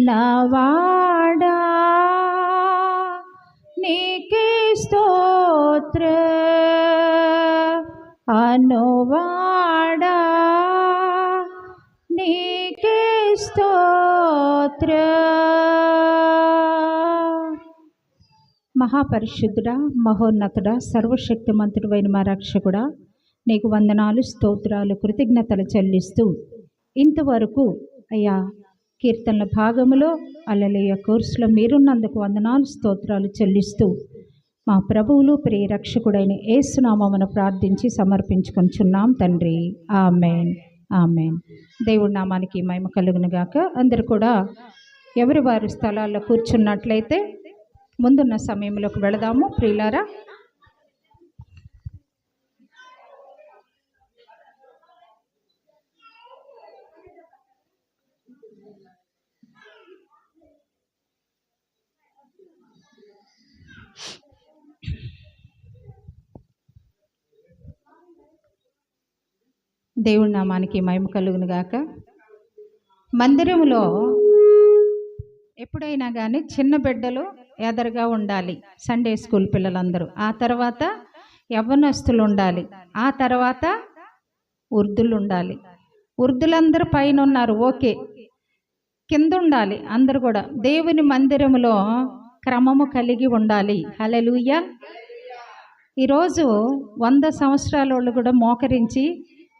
నవాడా? నీకే స్తోత్ర. అనువాడా? నీకే స్తోత్ర. మహాపరిశుద్ధుడా మహోన్నతుడా సర్వశక్తిమంతుడైన మా రక్షకుడా నీకు వందనాలు స్తోత్రాలు కృతజ్ఞతలు చెల్లిస్తూ ఇంతవరకు అయ్యా కీర్తనల భాగములో అలలేయ కోర్సులో మీరున్నందుకు వందనాలు స్తోత్రాలు చెల్లిస్తూ మా ప్రభువులు ప్రియ రక్షకుడైన ఏసునామమును ప్రార్థించి సమర్పించుకొంచున్నాం తండ్రి. ఆమెన్. ఆమెన్. దేవుడి నామానికి మహిమ కలుగునుగాక అందరు కూడా ఎవరి వారి స్థలాల్లో కూర్చున్నట్లయితే ముందున్న సమయంలోకి వెళదాము. ప్రియులారా దేవుడి నామానికి మహిమ కలుగును గాక. మందిరంలో ఎప్పుడైనా కానీ చిన్న బిడ్డలు ఎదరుగా ఉండాలి సండే స్కూల్ పిల్లలందరూ. ఆ తర్వాత యవ్వనస్తులు ఉండాలి ఆ తర్వాత ఉర్దులు ఉండాలి వృద్ధులందరూ పైన ఉన్నారు ఓకే. కింద ఉండాలి అందరు కూడా. దేవుని మందిరంలో క్రమము కలిగి ఉండాలి. హలెలుయ్య ఈరోజు వంద సంవత్సరాల వాళ్ళు కూడా మోకరించి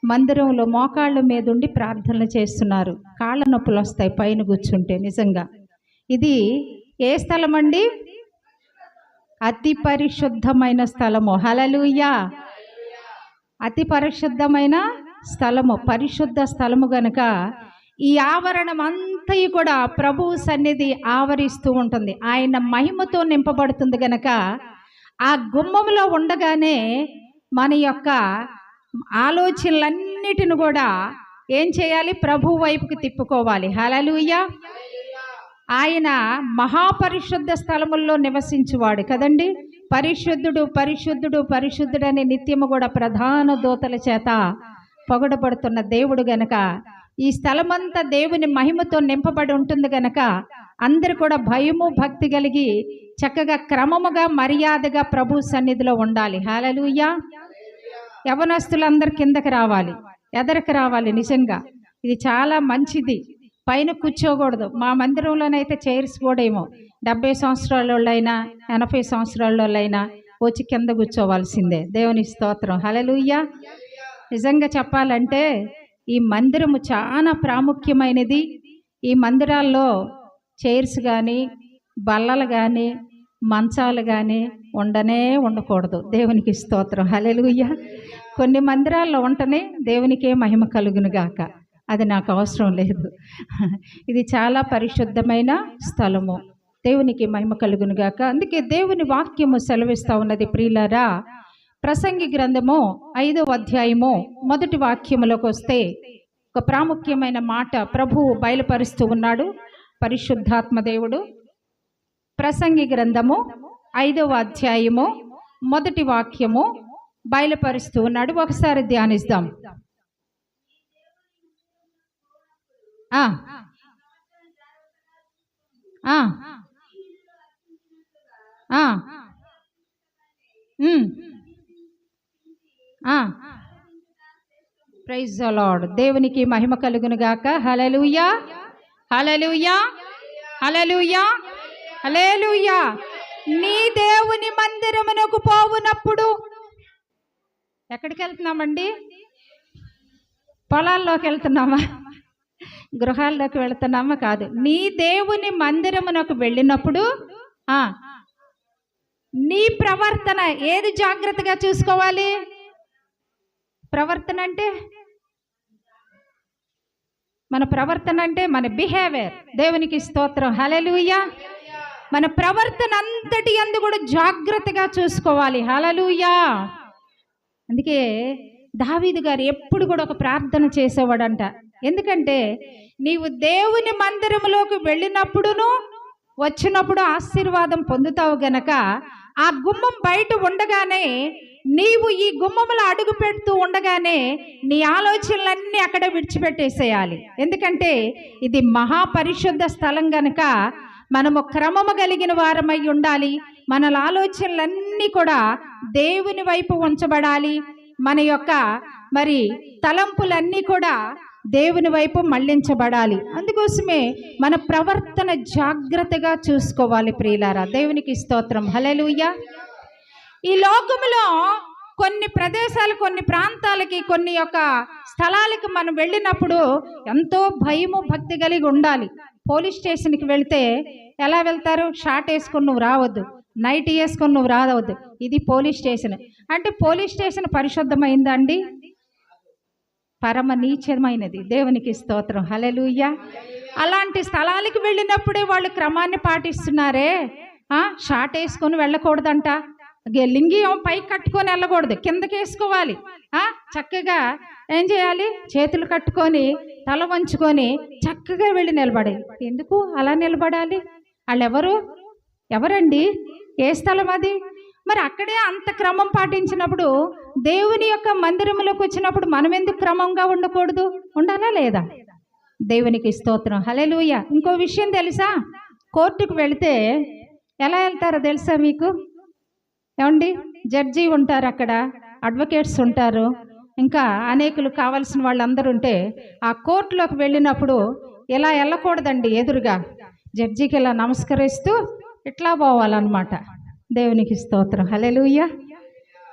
మందిరంలో మోకాళ్ళ మీద ఉండి ప్రార్థనలు చేస్తున్నారు. కాళ్ళ నొప్పులు వస్తాయి పైన కూర్చుంటే నిజంగా. ఇది ఏ స్థలం అండి అతి పరిశుద్ధమైన స్థలము. హలలుయా అతి పరిశుద్ధమైన స్థలము. పరిశుద్ధ స్థలము గనుక ఈ ఆవరణం అంతయు కూడా ప్రభు సన్నిధి ఆవరిస్తూ ఉంటుంది. ఆయన మహిమతో నింపబడుతుంది గనక ఆ గుమ్మంలో ఉండగానే మన యొక్క ఆలోచనలన్నిటిని కూడా ఏం చేయాలి? ప్రభు వైపుకి తిప్పుకోవాలి. హలలుయ్య ఆయన మహాపరిశుద్ధ స్థలముల్లో నివసించువాడు కదండి. పరిశుద్ధుడు పరిశుద్ధుడు పరిశుద్ధుడు అనే నిత్యము కూడా ప్రధాన దూతల చేత పొగడబడుతున్న దేవుడు గనక ఈ స్థలమంతా దేవుని మహిమతో నింపబడి ఉంటుంది గనక అందరు కూడా భయము భక్తి కలిగి చక్కగా క్రమముగా మర్యాదగా ప్రభు సన్నిధిలో ఉండాలి. హాలలుయ్యా యవనస్తులందరి కిందకి రావాలి. ఎదరికి రావాలి నిజంగా. ఇది చాలా మంచిది. పైన కూర్చోకూడదు. మా మందిరంలోనైతే చైర్స్ కూడా ఏమో డెబ్బై సంవత్సరాల వాళ్ళైనా ఎనభై సంవత్సరాల వాళ్ళైనా వచ్చి కింద కూర్చోవలసిందే. దేవుని స్తోత్రం. హలలుయ్యా నిజంగా చెప్పాలంటే ఈ మందిరము చాలా ప్రాముఖ్యమైనది. ఈ మందిరాల్లో చైర్స్ కానీ బల్లలు కానీ మంచాలు కానీ ఉండనే ఉండకూడదు. దేవునికి స్తోత్రం. హలెలుయ్య కొన్ని మందిరాల్లో ఉంటనే దేవునికే మహిమ కలుగును గాక. అది నాకు అవసరం లేదు. ఇది చాలా పరిశుద్ధమైన స్థలము. దేవునికి మహిమ కలుగును గాక. అందుకే దేవుని వాక్యము సెలవిస్తూ ఉన్నది ప్రియులరా. ప్రసంగి గ్రంథము ఐదవ అధ్యాయము మొదటి వాక్యములోకి వస్తే ఒక ప్రాముఖ్యమైన మాట ప్రభువు బయలుపరుస్తూ ఉన్నాడు. పరిశుద్ధాత్మ దేవుడు. ప్రసంగి గ్రంథము ఐదవ అధ్యాయము మొదటి వాక్యము బయలుపరుస్తూ ఉన్నాడు. ఒకసారి ధ్యానిస్తాం ఆ. ప్రైజ్ అలాడ్ దేవునికి మహిమ కలుగును గాక. హలలుయా హలలుయా హలలుయా హలేలుయా నీ దేవుని మందిరమునకు పోవునప్పుడు ఎక్కడికి వెళ్తున్నామండి? పొలాల్లోకి వెళ్తున్నామా? గృహాల్లోకి వెళ్తున్నామా కాదు. నీ దేవుని మందిరమునకు వెళ్ళినప్పుడు ఆ నీ ప్రవర్తన ఏది జాగ్రత్తగా చూసుకోవాలి? ప్రవర్తన అంటే? మన ప్రవర్తన అంటే మన బిహేవియర్. దేవునికి స్తోత్రం. హలలుయ్యా మన ప్రవర్తన అంతటి అందు కూడా జాగ్రత్తగా చూసుకోవాలి. హలలుయ్యా అందుకే దావీదు గారు ఎప్పుడు కూడా ఒక ప్రార్థన చేసేవాడంట. ఎందుకంటే నీవు దేవుని మందిరంలోకి వెళ్ళినప్పుడును వచ్చినప్పుడు ఆశీర్వాదం పొందుతావు గనక ఆ గుమ్మం బయట ఉండగానే నీవు ఈ గుమ్మములో అడుగు పెడుతూ ఉండగానే నీ ఆలోచనలన్నీ అక్కడ విడిచిపెట్టేసేయాలి. ఎందుకంటే ఇది మహాపరిశుద్ధ స్థలం గనక మనము క్రమము కలిగిన వారమై ఉండాలి. మన ఆలోచనలన్నీ కూడా దేవుని వైపు ఉంచబడాలి. మన యొక్క మరి తలంపులన్నీ కూడా దేవుని వైపు మళ్ళించబడాలి అందుకోసమే మన ప్రవర్తన జాగ్రత్తగా చూసుకోవాలి ప్రియులారా. దేవునికి స్తోత్రం. హలెలుయ్య ఈ లోకములో కొన్ని ప్రదేశాలు కొన్ని ప్రాంతాలకి కొన్ని యొక్క స్థలాలకి మనం వెళ్ళినప్పుడు ఎంతో భయము భక్తి కలిగి ఉండాలి. పోలీస్ స్టేషన్కి వెళ్తే ఎలా వెళ్తారు? షార్ట్ వేసుకొని నువ్వు రావద్దు. నైట్ వేసుకొని నువ్వు రావద్దు. ఇది పోలీస్ స్టేషన్. అంటే పోలీస్ స్టేషన్ పరిశుద్ధమైందండి? పరమ నీచమైనది దేవునికి స్తోత్రం. హలెలుయ్య అలాంటి స్థలాలకు వెళ్ళినప్పుడే వాళ్ళు క్రమాన్ని పాటిస్తున్నారే? షార్ట్ వేసుకొని వెళ్ళకూడదంట. లింగి పైకి కట్టుకొని వెళ్ళకూడదు. కిందకి వేసుకోవాలి చక్కగా ఏం చేయాలి? చేతులు కట్టుకొని తల వంచుకొని చక్కగా వెళ్ళి నిలబడాలి ఎందుకు అలా నిలబడాలి? వాళ్ళెవరు ఎవరండి? ఏ స్థలం అది? మరి అక్కడే అంత క్రమం పాటించినప్పుడు దేవుని యొక్క మందిరంలోకి వచ్చినప్పుడు మనం ఎందుకు క్రమంగా ఉండకూడదు? ఉండాలా లేదా? దేవునికి స్తోత్రం. హలెలూయ ఇంకో విషయం తెలుసా? కోర్టుకు వెళితే ఎలా వెళ్తారో తెలుసా మీకు? ఏమండి? జడ్జి ఉంటారు అక్కడ అడ్వకేట్స్ ఉంటారు. ఇంకా అనేకులు కావాల్సిన వాళ్ళందరూ ఉంటే ఆ కోర్టులోకి వెళ్ళినప్పుడు ఇలా వెళ్ళకూడదండి ఎదురుగా. జడ్జికి ఇలా నమస్కరిస్తూ ఇట్లా పోవాలన్నమాట. దేవునికి స్తోత్రం. హలెలుయ్య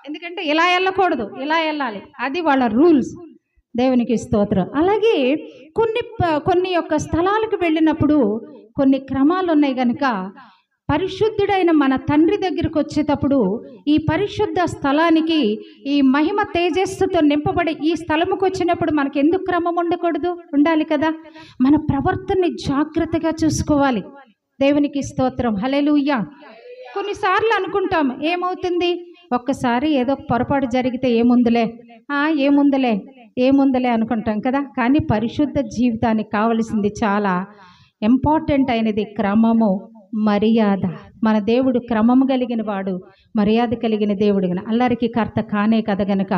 ఎందుకంటే ఇలా వెళ్ళకూడదు ఇలా వెళ్ళాలి. అది వాళ్ళ రూల్స్. దేవునికి స్తోత్రం. అలాగే కొన్ని కొన్ని యొక్క స్థలాలకు వెళ్ళినప్పుడు కొన్ని క్రమాలు ఉన్నాయి కనుక పరిశుద్ధుడైన మన తండ్రి దగ్గరికి వచ్చేటప్పుడు ఈ పరిశుద్ధ స్థలానికి ఈ మహిమ తేజస్సుతో నింపబడి ఈ స్థలముకు వచ్చినప్పుడు మనకి ఎందుకు క్రమం ఉండకూడదు? ఉండాలి కదా? మన ప్రవర్తనని జాగ్రత్తగా చూసుకోవాలి. దేవునికి స్తోత్రం. హలెలూయ్యా కొన్నిసార్లు అనుకుంటాం ఏమవుతుంది? ఒక్కసారి ఏదో పొరపాటు జరిగితే ఏముందులే? ఏముందులే? ఏముందులే అనుకుంటాం కదా? కానీ పరిశుద్ధ జీవితానికి కావలసింది చాలా ఇంపార్టెంట్ అయినది క్రమము. మర్యాద. మన దేవుడు క్రమము కలిగిన వాడు మర్యాద కలిగిన దేవుడు గన. అల్లరికి కర్త కానే కదా గనక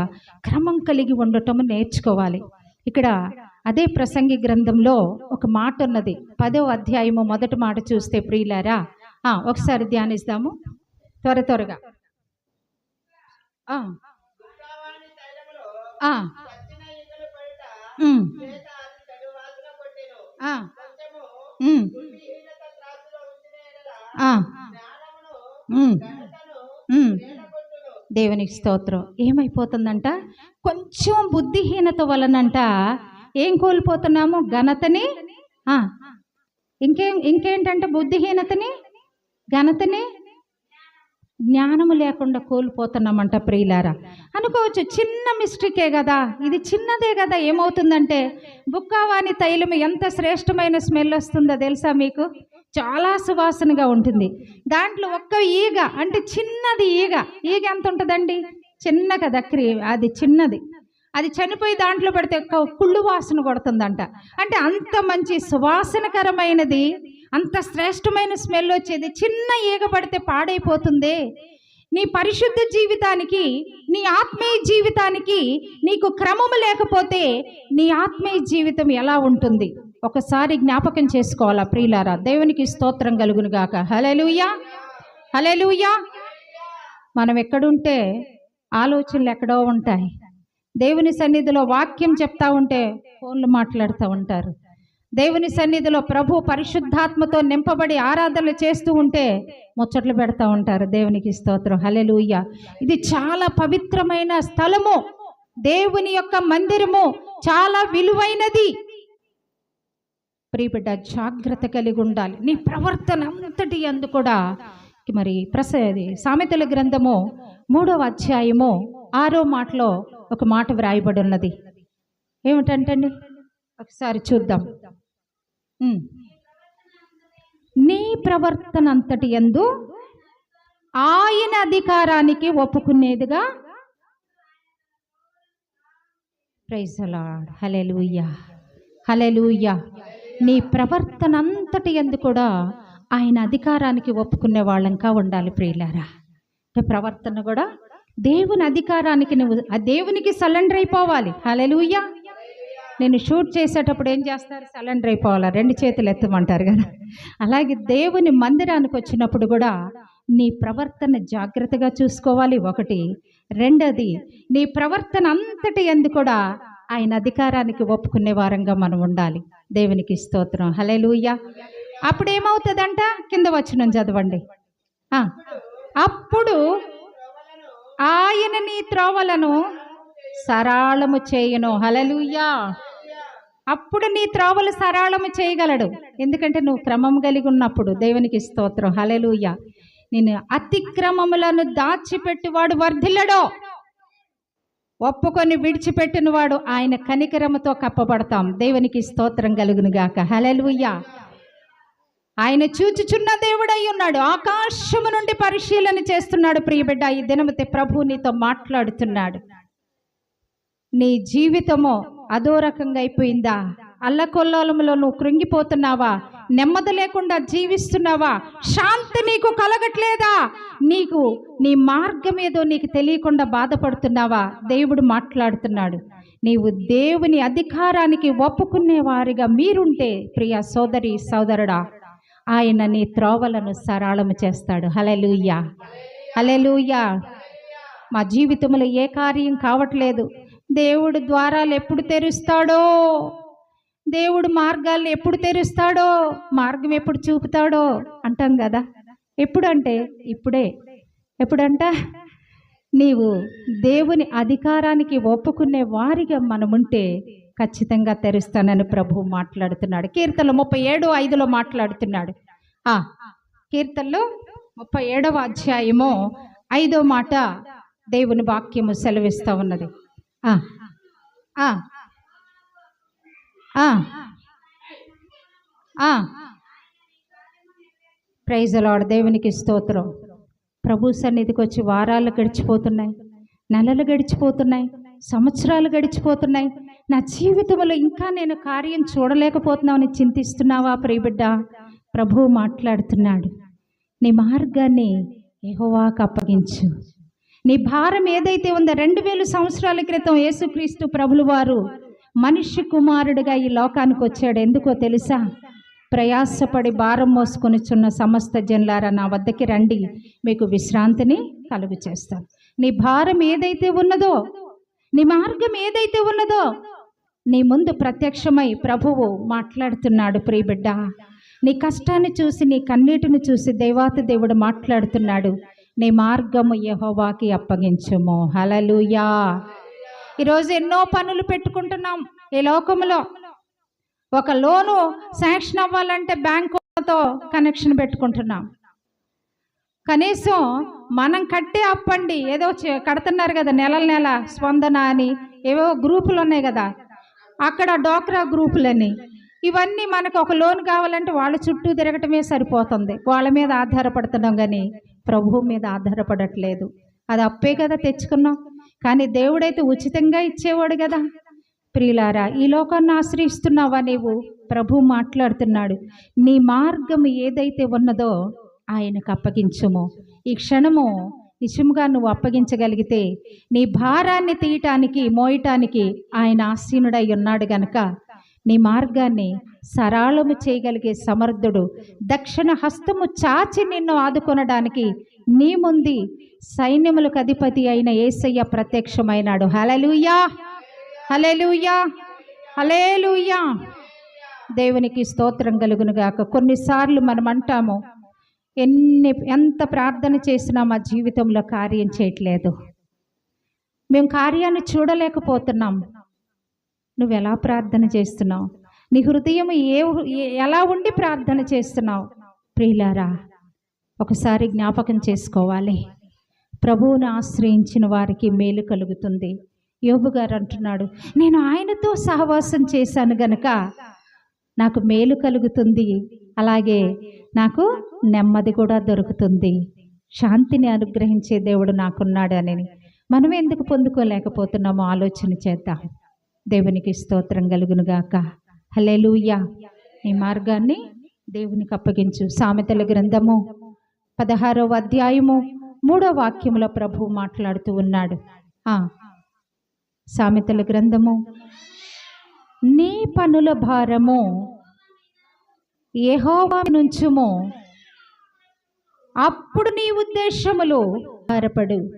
క్రమం కలిగి ఉండటం నేర్చుకోవాలి. ఇక్కడ అదే ప్రసంగి గ్రంథంలో ఒక మాట ఉన్నది. పదో అధ్యాయము మొదటి మాట చూస్తే ప్రియులారా? ఒకసారి ధ్యానిస్తాము. త్వర త్వరగా. ఆ, దేవునికి స్తోత్రం. ఏమైపోతుందంట? కొంచెం బుద్ధిహీనత వలనంట ఏం కోల్పోతున్నాము? ఘనతని? ఇంకేం ఇంకేంటంటే బుద్ధిహీనతని? ఘనతని? జ్ఞానము లేకుండా కోల్పోతున్నామంట ప్రియులారా. అనుకోవచ్చు చిన్న మిస్టేకే కదా. ఇది చిన్నదే కదా. ఏమవుతుందంటే బుక్కావాని తైలం ఎంత శ్రేష్టమైన స్మెల్ వస్తుందో తెలుసా మీకు? చాలా సువాసనగా ఉంటుంది. దాంట్లో ఒక్క ఈగ అంటే చిన్నది ఈగ. ఈగ ఎంత ఉంటుందండి? చిన్న కదా క్రీ అది చిన్నది. అది చనిపోయి దాంట్లో పెడితే ఒక్క కుళ్ళు వాసన కొడుతుందంట. అంటే అంత మంచి సువాసనకరమైనది అంత శ్రేష్టమైన స్మెల్ వచ్చేది చిన్న ఈగ పడితే పాడైపోతుంది. నీ పరిశుద్ధ జీవితానికి నీ ఆత్మీయ జీవితానికి నీకు క్రమము లేకపోతే నీ ఆత్మీయ జీవితం ఎలా ఉంటుంది? ఒకసారి జ్ఞాపకం చేసుకోవాలా ప్రియులారా? దేవునికి స్తోత్రం కలుగును గాక. హలెలుయా హలెలుయా మనం ఎక్కడుంటే ఆలోచనలు ఎక్కడో ఉంటాయి. దేవుని సన్నిధిలో వాక్యం చెప్తా ఉంటే ఫోన్లు మాట్లాడుతూ ఉంటారు. దేవుని సన్నిధిలో ప్రభు పరిశుద్ధాత్మతో నింపబడి ఆరాధనలు చేస్తూ ఉంటే ముచ్చట్లు పెడతా ఉంటారు. దేవునికి స్తోత్రం. హలెలుయ్య ఇది చాలా పవిత్రమైన స్థలము. దేవుని యొక్క మందిరము చాలా విలువైనది. ప్రియబిడ్డ జాగ్రత్త కలిగి ఉండాలి. నీ ప్రవర్తన అంతటి అందు కూడా. మరి ప్రసది సామెతల గ్రంథము మూడవ అధ్యాయము ఆరో మాటలో ఒక మాట వ్రాయబడి ఉన్నది ఏమిటంటండి? ఒకసారి చూద్దాం. నీ ప్రవర్తన అంతటి ఎందు ఆయన అధికారానికి ఒప్పుకునేదిగా? ప్రైజ్ అలాడ్ హలెలూయా హలెలూయా నీ ప్రవర్తన అంతటి ఎందు కూడా ఆయన అధికారానికి ఒప్పుకునే వాళ్ళంకా ఉండాలి ప్రియులారా. అంటే ప్రవర్తన కూడా దేవుని అధికారానికి నువ్వు ఆ దేవునికి సలెండర్ అయిపోవాలి. హలెలుయ్యా నేను షూట్ చేసేటప్పుడు ఏం చేస్తారు? సలెండర్ అయిపోవాలా? రెండు చేతులు ఎత్తమంటారు కదా. అలాగే దేవుని మందిరానికి వచ్చినప్పుడు కూడా నీ ప్రవర్తన జాగ్రత్తగా చూసుకోవాలి. ఒకటి. రెండోది నీ ప్రవర్తన అంతటి ఎందు కూడా ఆయన అధికారానికి ఒప్పుకునే వారంగా మనం ఉండాలి. దేవునికి స్తోత్రం. హల్లెలూయా. అప్పుడు ఏమవుతుందంట? కింద వచ్చిన చదవండి. అప్పుడు ఆయన నీ త్రోవలను సరళము చేయను. హలలుయ్యా అప్పుడు నీ త్రోవలు సరళము చేయగలడు. ఎందుకంటే నువ్వు క్రమం కలిగి ఉన్నప్పుడు దేవునికి స్తోత్రం. హలలుయ నేను అతిక్రమములను దాచిపెట్టువాడు వర్ధిల్లడో. ఒప్పుకొని విడిచిపెట్టిన వాడు ఆయన కనికరముతో కప్పబడతాం. దేవునికి స్తోత్రం కలుగునుగాక. హలెలుయ్యా ఆయన చూచుచున్న దేవుడై ఉన్నాడు. ఆకాశము నుండి పరిశీలన చేస్తున్నాడు ప్రియబిడ్డ. ఈ దినమతి ప్రభు నీతో మాట్లాడుతున్నాడు. నీ జీవితము అదో రకంగా అయిపోయిందా? అల్లకొల్లోలములో నువ్వు కృంగిపోతున్నావా? నెమ్మది లేకుండా జీవిస్తున్నావా? శాంతి నీకు కలగట్లేదా? నీకు నీ మార్గం ఏదో నీకు తెలియకుండా బాధపడుతున్నావా? దేవుడు మాట్లాడుతున్నాడు. నీవు దేవుని అధికారానికి ఒప్పుకునే వారిగా మీరుంటే ప్రియ సోదరి సోదరుడా ఆయన నీ త్రోవలను సరళము చేస్తాడు. హలెలూయా హలెలూయా మా జీవితంలో ఏ కార్యం కావట్లేదు. దేవుడు ద్వారాలు ఎప్పుడు తెరుస్తాడో? దేవుడు మార్గాలు ఎప్పుడు తెరుస్తాడో? మార్గం ఎప్పుడు చూపుతాడో? అంటాం కదా. ఎప్పుడంటే? ఇప్పుడే. ఎప్పుడంట? నీవు దేవుని అధికారానికి ఒప్పుకునే వారిగా మనముంటే ఖచ్చితంగా తెరుస్తానని ప్రభు మాట్లాడుతున్నాడు. కీర్తనలు ముప్పై ఏడు ఐదులో మాట్లాడుతున్నాడు. ఆ కీర్తనలో ముప్పై ఏడవ అధ్యాయము ఐదో మాట దేవుని వాక్యము సెలవిస్తూ ఉన్నది. ఆ. ప్రైజ్ అలాడు దేవునికి స్తోత్రం. ప్రభు సన్నిధికి వచ్చి వారాలు గడిచిపోతున్నాయి. నెలలు గడిచిపోతున్నాయి. సంవత్సరాలు గడిచిపోతున్నాయి. నా జీవితంలో ఇంకా నేను కార్యం చూడలేకపోతున్నామని చింతిస్తున్నావా ప్రియబిడ్డ? ప్రభువు మాట్లాడుతున్నాడు. నీ మార్గాన్ని యెహోవాకు అప్పగించు. నీ భారం ఏదైతే ఉందో రెండు వేల సంవత్సరాల క్రితం యేసుక్రీస్తు ప్రభులు వారు మనిషి కుమారుడిగా ఈ లోకానికి వచ్చాడు. ఎందుకో తెలుసా? ప్రయాసపడి భారం మోసుకొనిచున్న సమస్త జన్లారా నా వద్దకి రండి. మీకు విశ్రాంతిని కలుగు చేస్తాను. నీ భారం ఏదైతే ఉన్నదో నీ మార్గం ఏదైతే ఉన్నదో నీ ముందు ప్రత్యక్షమై ప్రభువు మాట్లాడుతున్నాడు ప్రియబిడ్డ. నీ కష్టాన్ని చూసి నీ కన్నీటిని చూసి దేవాత దేవుడు మాట్లాడుతున్నాడు. నీ మార్గము యహోవాకి అప్పగించుము. హలలుయా ఈరోజు ఎన్నో పనులు పెట్టుకుంటున్నాం ఈ లోకంలో ఒక లోను శాంక్షన్ అవ్వాలంటే బ్యాంకుతో కనెక్షన్ పెట్టుకుంటున్నాం. కనీసం మనం కట్టే అప్పండి ఏదో కడుతున్నారు కదా నెల నెల స్పందన అని ఏవో గ్రూపులు ఉన్నాయి కదా. అక్కడ డోక్రా గ్రూపులని. ఇవన్నీ మనకు ఒక లోన్ కావాలంటే వాళ్ళ చుట్టూ తిరగటమే సరిపోతుంది. వాళ్ళ మీద ఆధారపడుతున్నాం కానీ ప్రభువు మీద ఆధారపడట్లేదు. అది అప్పే కదా తెచ్చుకున్నాం. కానీ దేవుడైతే ఉచితంగా ఇచ్చేవాడు కదా. ప్రియులారా ఈ లోకాన్ని ఆశ్రయిస్తున్నావా నీవు? ప్రభు మాట్లాడుతున్నాడు. నీ మార్గం ఏదైతే ఉన్నదో ఆయనకు అప్పగించుము. ఈ క్షణము నిజముగా నువ్వు అప్పగించగలిగితే నీ భారాన్ని తీయటానికి మోయటానికి ఆయన ఆసీనుడై ఉన్నాడు గనక నీ మార్గాన్ని సరళము చేయగలిగే సమర్థుడు దక్షిణ హస్తము చాచి నిన్ను ఆదుకొనడానికి నీ ముందు సైన్యములకు అధిపతి అయిన ఏసయ్య ప్రత్యక్షమైనాడు. హలలుయా హలలుయా హలేలుయా దేవునికి స్తోత్రం కలుగును గాక. కొన్నిసార్లు మనం అంటాము ఎన్ని ఎంత ప్రార్థన చేసినా మా జీవితంలో కార్యం చేయట్లేదు. మేము కార్యాన్ని చూడలేకపోతున్నాం. నువ్వు ఎలా ప్రార్థన చేస్తున్నావు? నీ హృదయం ఏ ఏ- ఎలా ఉండి ప్రార్థన చేస్తున్నావు? ప్రియులారా ఒకసారి జ్ఞాపకం చేసుకోవాలి. ప్రభువును ఆశ్రయించిన వారికి మేలు కలుగుతుంది. యోబు గారు అంటున్నాడు నేను ఆయనతో సహవాసం చేశాను గనక నాకు మేలు కలుగుతుంది. అలాగే నాకు నెమ్మది కూడా దొరుకుతుంది. శాంతిని అనుగ్రహించే దేవుడు నాకున్నాడు అని. మనం ఎందుకు పొందుకోలేకపోతున్నామో ఆలోచన చేద్దాం. దేవునికి స్తోత్రం కలుగునుగాక హలే లూయ ఈ మార్గాన్ని దేవునికి అప్పగించు. సామెతల గ్రంథము పదహారవ అధ్యాయము మూడో వాక్యములో ప్రభు మాట్లాడుతూ ఉన్నాడు. ఆ, సామెతల గ్రంథము. నీ పనుల భారము యెహోవా నుంచుము. అప్పుడు నీ ఉద్దేశములు భారపడు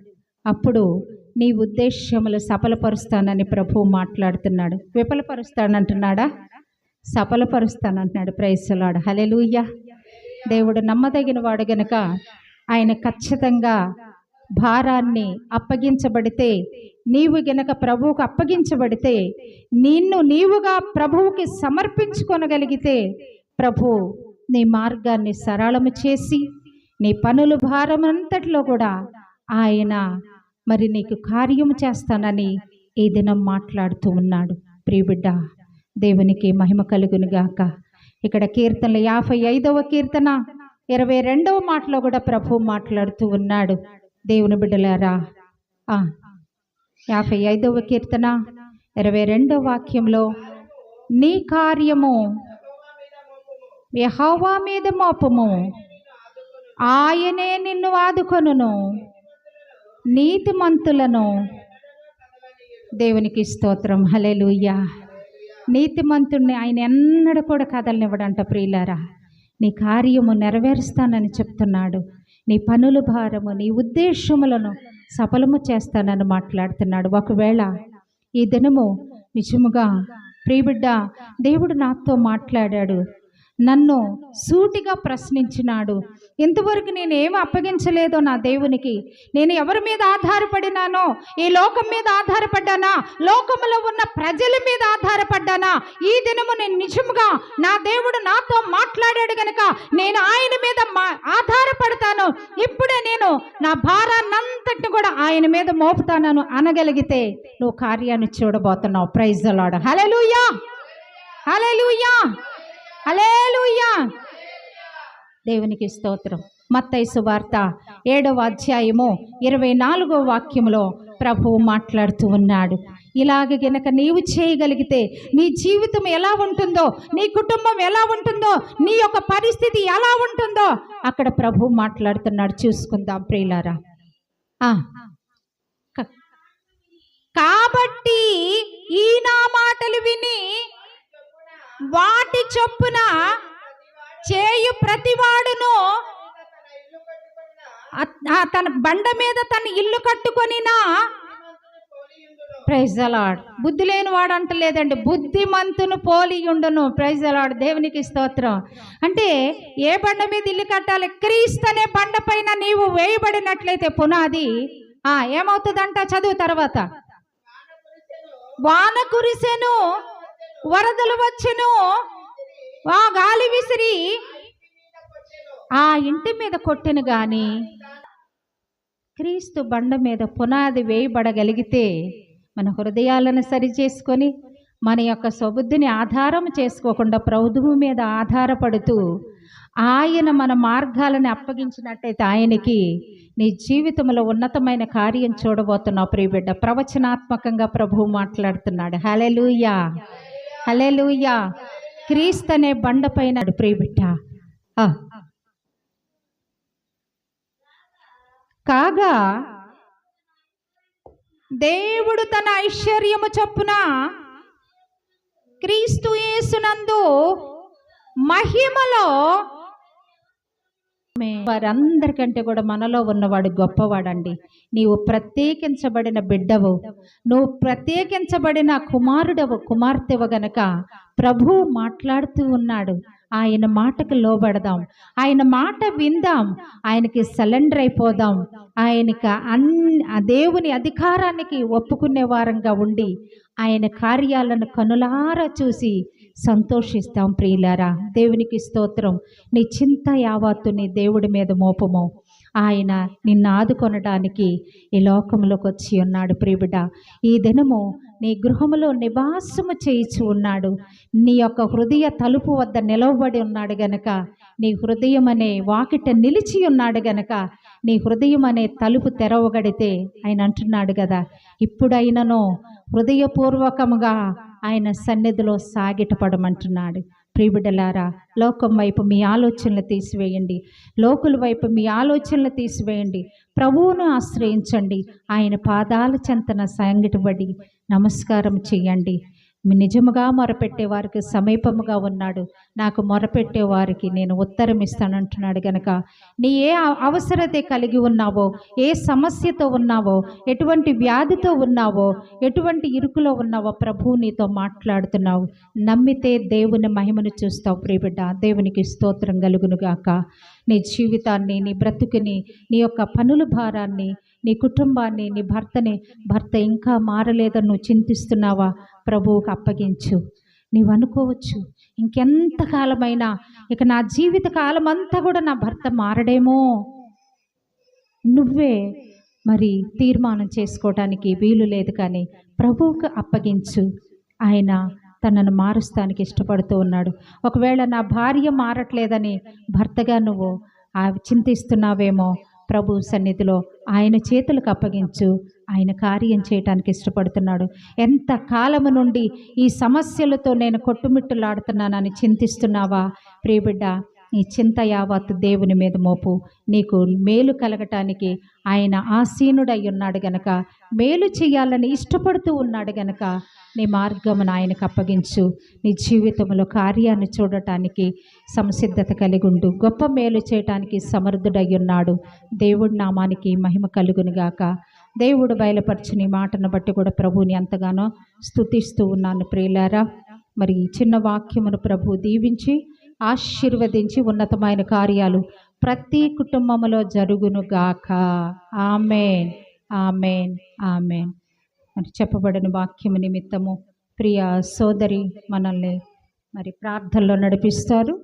అప్పుడు నీ ఉద్దేశములు సఫలపరుస్తానని ప్రభు మాట్లాడుతున్నాడు. విఫలపరుస్తానంటున్నాడా? సఫలపరుస్తానంటున్నాడు. ప్రైసలాడు లూయ్యా దేవుడు నమ్మదగిన వాడు గనుక ఆయన ఖచ్చితంగా భారాన్ని అప్పగించబడితే నీవు గనక ప్రభువుకు అప్పగించబడితే నిన్ను నీవుగా ప్రభువుకి సమర్పించుకొనగలిగితే ప్రభు నీ మార్గాన్ని సరళము చేసి నీ పనుల భారమంతటిలో కూడా ఆయన మరి నీకు కార్యము చేస్తానని ఈ దినం మాట్లాడుతూ ఉన్నాడు. ప్రియబిడ్డ దేవునికి మహిమ కలుగునుగాక. ఇక్కడ కీర్తనలు యాభై ఐదవ కీర్తన ఇరవై రెండవ మాటలో కూడా ప్రభు మాట్లాడుతూ ఉన్నాడు. దేవుని బిడ్డలారా ఆ, యాభై ఐదవ కీర్తన ఇరవై రెండవ వాక్యంలో నీ కార్యము యహోవా మీద మోపము. ఆయనే నిన్ను ఆదుకొనును నీతిమంతులను. దేవునికి స్తోత్రం. హలెలూయా నీతిమంతుణ్ణి ఆయన ఎన్నడూ కూడా కదలనివ్వడంట ప్రియులారా. నీ కార్యము నెరవేరుస్తానని చెప్తున్నాడు. నీ పనుల భారము నీ ఉద్దేశములను సఫలము చేస్తానని మాట్లాడుతున్నాడు. ఒకవేళ ఈ దినము నిజముగా ప్రియబిడ్డ దేవుడు నాతో మాట్లాడాడు. నన్ను సూటిగా ప్రశ్నించినాడు. ఇంతవరకు నేను ఏమి అప్పగించలేదో నా దేవునికి. నేను ఎవరి మీద ఆధారపడినానో ఈ లోకం మీద ఆధారపడ్డానా లోకములో ఉన్న ప్రజల మీద ఆధారపడ్డానా ఈ దినము నేను నిజముగా నా దేవుడు నాతో మాట్లాడాడు గనక నేను ఆయన మీద మా- ఆధారపడతాను. ఇప్పుడే నేను నా భారాన్నంతటిని కూడా ఆయన మీద మోపుతానను అనగలిగితే నువ్వు కార్యాన్ని చూడబోతున్నావు. Praise Lord hallelujah hallelujah alleluia దేవునికి స్తోత్రం. మత్తయి సువార్త ఏడవ అధ్యాయము ఇరవై నాలుగో వాక్యంలో ప్రభువు మాట్లాడుతూ ఉన్నాడు. ఇలాగ గనక నీవు చేయగలిగితే నీ జీవితం ఎలా ఉంటుందో నీ కుటుంబం ఎలా ఉంటుందో నీ యొక్క పరిస్థితి ఎలా ఉంటుందో అక్కడ ప్రభు మాట్లాడుతున్నాడు. చూసుకుందాం ప్రియులారా. క- కాబట్టి ఈ నా మాటలు విని వాటి చొప్పున చేయు ప్రతివాడును ఆ తన బండ మీద తన ఇల్లు కట్టుకొనినా ప్రైజ్ అలాడ్ బుద్ధి లేని వాడు అంటలేదండి. బుద్ధిమంతును పోలియుండును ప్రైజ్ అలాడ్ దేవునికి స్తోత్రం. అంటే ఏ బండ మీద ఇల్లు కట్టాలి? క్రీస్తు అనే బండ పైన నీవు వేయబడినట్లయితే పునాది. ఏమవుతుందంట? చదువు తర్వాత. వాన కురిసెను. వరదలు వచ్చును. ఆ గాలి విసిరి ఆ ఇంటి మీద కొట్టెను గాని క్రీస్తు బండ మీద పునాది వేయబడగలిగితే మన హృదయాలను సరి చేసుకొని మన యొక్క స్వబుద్ధిని ఆధారం చేసుకోకుండా ప్రభువు మీద ఆధారపడుతూ ఆయన మన మార్గాలను అప్పగించినట్టయితే ఆయనకి నీ జీవితంలో ఉన్నతమైన కార్యం చూడబోతున్నావు ప్రియబిడ్డ. ప్రవచనాత్మకంగా ప్రభువు మాట్లాడుతున్నాడు. హలెలూయా హలెలూయా క్రీస్తు అనే బండపైన ప్రియబిడ్డ ఆ. కాగా దేవుడు తన ఐశ్వర్యము చొప్పున క్రీస్తు యేసునందు మహిమలో వారందరికంటే కూడా మనలో ఉన్నవాడు గొప్పవాడండి. నీవు ప్రత్యేకించబడిన బిడ్డవు. నువ్వు ప్రత్యేకించబడిన కుమారుడవు కుమార్తెవు గనక. ప్రభు మాట్లాడుతూ ఉన్నాడు. ఆయన మాటకు లోబడదాం. ఆయన మాట విందాం. ఆయనకి సరెండర్ అయిపోదాం. ఆయనకి అన్ దేవుని అధికారానికి ఒప్పుకునే వారంగా ఉండి ఆయన కార్యాలను కనులారా చూసి సంతోషిస్తాం ప్రియులారా. దేవునికి స్తోత్రం. నీ చింత యావత్తు నీ దేవుడి మీద మోపము. ఆయన నిన్ను ఆదుకొనడానికి ఈ లోకంలోకి వచ్చి ఉన్నాడు ప్రియుడ ఈ దినము నీ గృహములో నివాసము చేయించి ఉన్నాడు. నీ యొక్క హృదయ తలుపు వద్ద నిలవబడి ఉన్నాడు గనక నీ హృదయం అనే వాకిట నిలిచి ఉన్నాడు గనక నీ హృదయం అనే తలుపు తెరవగడితే ఆయన అంటున్నాడు కదా. ఇప్పుడైనను హృదయపూర్వకముగా ఆయన సన్నిధిలో సాగిటపడమంటున్నాడు. ప్రియబిడ్డలారా లోకం వైపు మీ ఆలోచనలు తీసివేయండి. లోకుల వైపు మీ ఆలోచనలు తీసివేయండి. ప్రభువును ఆశ్రయించండి. ఆయన పాదాల చెంతన సంగటిబడి నమస్కారం చేయండి. నిజముగా మొరపెట్టే వారికి సమీపముగా ఉన్నాడు. నాకు మొరపెట్టే వారికి నేను ఉత్తరం ఇస్తానంటున్నాడు గనక. నీ ఏ అవసరత కలిగి ఉన్నావో ఏ సమస్యతో ఉన్నావో ఎటువంటి వ్యాధితో ఉన్నావో ఎటువంటి ఇరుకులో ఉన్నావో ప్రభు నీతో మాట్లాడుతున్నావు. నమ్మితే దేవుని మహిమను చూస్తావు ప్రియబిడ్డ. దేవునికి స్తోత్రం కలుగునుగాక. నీ జీవితాన్ని నీ బ్రతుకుని నీ యొక్క పనుల భారాన్ని నీ కుటుంబాన్ని నీ భర్తని భర్త ఇంకా మారలేదని నువ్వు చింతిస్తున్నావా? ప్రభువుకు అప్పగించు. నీవు అనుకోవచ్చు ఇంకెంతకాలమైనా ఇక నా జీవిత కాలం అంతా కూడా నా భర్త మారడేమో. నువ్వే మరి తీర్మానం చేసుకోవడానికి వీలు లేదు కానీ ప్రభువుకు అప్పగించు. ఆయన తనను మారుస్తానికి ఇష్టపడుతూ ఉన్నాడు. ఒకవేళ నా భార్య మారట్లేదని భర్తగా నువ్వు చింతిస్తున్నావేమో ప్రభు సన్నిధిలో ఆయన చేతులకు అప్పగించు. ఆయన కార్యం చేయటానికి ఇష్టపడుతున్నాడు. ఎంత కాలము నుండి ఈ సమస్యలతో నేను కొట్టుమిట్టులాడుతున్నానని చింతిస్తున్నావా? ప్రియబిడ్డ నీ చింత యావత్తు దేవుని మీద మోపు. నీకు మేలు కలగటానికి ఆయన ఆసీనుడై ఉన్నాడు గనక మేలు చేయాలని ఇష్టపడుతూ ఉన్నాడు గనక నీ మార్గమును ఆయనకు అప్పగించు. నీ జీవితంలో కార్యాన్ని చూడటానికి సంసిద్ధత కలిగి ఉండు గొప్ప మేలు చేయటానికి సమర్థుడై ఉన్నాడు దేవుడి నామానికి మహిమ కలుగునుగాక. దేవుడు బయలుపరిచిన ఈ మాటను బట్టి కూడా ప్రభువుని ఎంతగానో స్తుతిస్తూ ఉన్నాను ప్రియులారా. మరి చిన్న వాక్యమును ప్రభు దీవించి ఆశీర్వదించి ఉన్నతమైన కార్యాలు ప్రతి కుటుంబములో జరుగునుగాక ఆమెన్. ఆమెన్. ఆమెన్. మరి చెప్పబడిన వాక్యం నిమిత్తము ప్రియ సోదరి మనల్ని మరి ప్రార్థనలో నడిపిస్తారు.